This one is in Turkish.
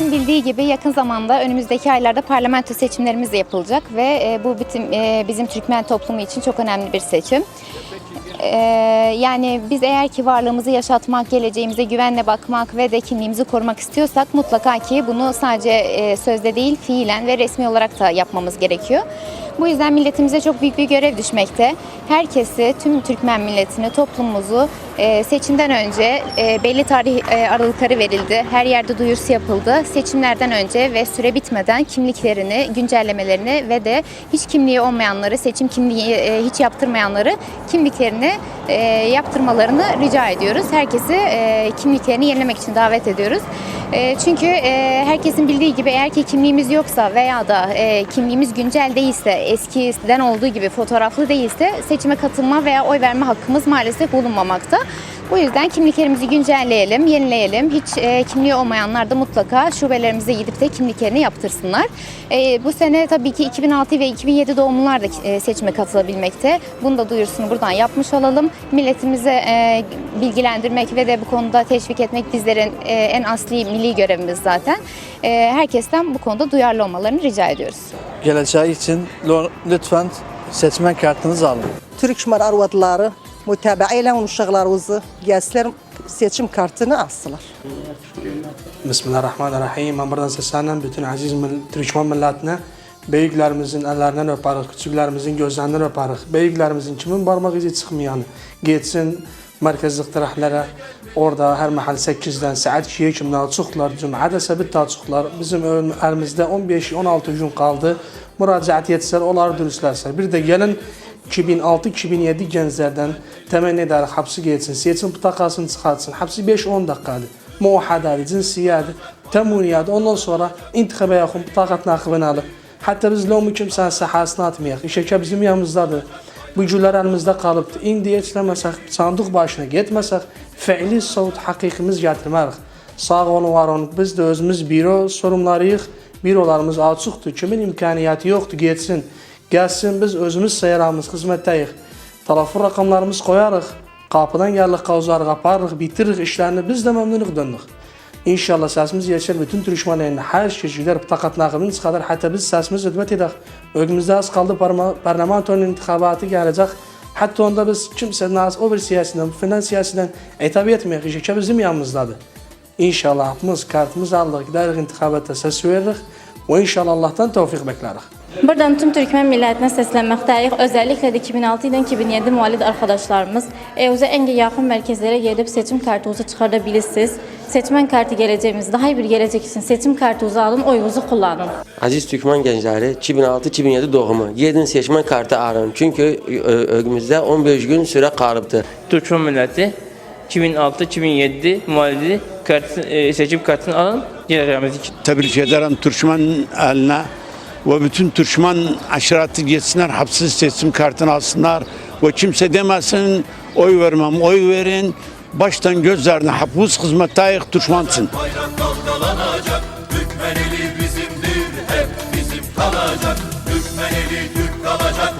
bildiği gibi yakın zamanda önümüzdeki aylarda parlamento seçimlerimiz yapılacak ve e, bu bütün e, bizim Türkmen toplumu için çok önemli bir seçim. Ee, yani biz eğer ki varlığımızı yaşatmak, geleceğimize güvenle bakmak ve de kimliğimizi korumak istiyorsak mutlaka ki bunu sadece e, sözde değil fiilen ve resmi olarak da yapmamız gerekiyor. Bu yüzden milletimize çok büyük bir görev düşmekte. Herkesi, tüm Türkmen milletini, toplumumuzu e, seçimden önce e, belli tarih e, aralıkları verildi. Her yerde duyurusu yapıldı. Seçimlerden önce ve süre bitmeden kimliklerini, güncellemelerini ve de hiç kimliği olmayanları, seçim kimliği hiç yaptırmayanları kimliklerini yaptırmalarını rica ediyoruz. Herkesi kimliklerini yenilemek için davet ediyoruz. E, çünkü e, herkesin bildiği gibi eğer ki kimliğimiz yoksa veya da e, kimliğimiz güncel değilse, eskiden olduğu gibi fotoğraflı değilse seçime katılma veya oy verme hakkımız maalesef bulunmamakta. Bu yüzden kimliklerimizi güncelleyelim, yenileyelim. Hiç e, kimliği olmayanlar da mutlaka şubelerimize gidip de kimliklerini yaptırsınlar. E, bu sene tabii ki 2006 ve 2007 doğumlular da e, seçime katılabilmekte. Bunu da duyurusunu buradan yapmış olalım. Milletimize e, bilgilendirmek ve de bu konuda teşvik etmek bizlerin e, en asli milli görevimiz zaten. E, herkesten bu konuda duyarlı olmalarını rica ediyoruz. Geleceği için lütfen seçmen kartınızı alın. Türkmen arvadları mütebeyle uşaklarımızı gençler seçim kartını alsınlar. Bismillahirrahmanirrahim. Ben buradan seslenen bütün aziz Türkmen milletine büyüklerimizin ellerinden öperik, küçüklerimizin gözlerinden öperik. Büyüklerimizin kimin parmak izi çıkmayan geçsin merkezlik tarahlere orada her mahal 8'den saat 2'ye kimden açıklar, cuma da sabit açıklar. Bizim elimizde 15-16 gün kaldı. Müracaat etseler, onlar dürüstlerse. Bir de gelin 2006-2007 gençlerden temenni ederek hapsi geçsin, seçim pıtakasını çıkartsın. Hapsi 5-10 dakikadır. Muhadadı, cinsiyadi, temuniyadi. Ondan sonra intikaba yakın pıtakat nakibini alıp Hatta biz lomu kimsenin sahasına atmayak. İşe bizim yanımızdadır. bu güclər əlimizdə qalıbdır. İndi etməsək, sandıq başına getməsək, fəili soyut haqiqimiz gətirmərıq. Sağ olun, var olun. Biz də özümüz büro sorumlarıyıq. Bürolarımız açıqdır. Kimin imkaniyyəti yoxdur, getsin. Gəlsin, biz özümüz sayıramız, xidmətdəyik. Telefon rəqəmlərimiz qoyarıq. Qapıdan gəlirik, qavzarıq, aparırıq, bitiririk işlərini. Biz də məmnunuq döndük. İnşallah səsimiz yetişər bütün Türkmənlərin hər şəkildə taqat nağımını çıxarır. Hətta biz səsimizlə xidmət edək. Ölkəmizdə az qaldı parlamentonun intiqabatı gələcək. Hətta onda biz kimsə naz o bir siyasidən, bu filan siyasidən etibar etməyək. Şəkə bizim yanımızdadır. İnşallah haqqımız, kartımız alırıq, gidərik intiqabatda səs veririk. Və inşallah Allahdan tövfiq bəklərik. Buradan tüm Türkmen milletine seslenmektayız. Özellikle de 2006 ile 2007 muhalif arkadaşlarımız evinize en yakın merkezlere gelip seçim kartınızı çıkartabilirsiniz. Seçmen kartı geleceğimiz daha iyi bir gelecek için seçim kartınızı alın, oyunuzu kullanın. Aziz Türkmen gençleri 2006-2007 doğumu. Yedin seçmen kartı arın. Çünkü önümüzde 15 gün süre kalıptı. Türkmen milleti 2006-2007 muhalefeti kart, seçim kartını alın geleceğimiz için. tebrik ederim Türkmen eline ve bütün Türkmen aşiratı geçsinler hapsiz seçim kartını alsınlar. Ve kimse demesin oy vermem oy verin. Baştan gözlerine hapus hizmettayık Türkmensın. Bayrak dalgalanacak Türkmeneli bizimdir bizim kalacak. Türk kalacak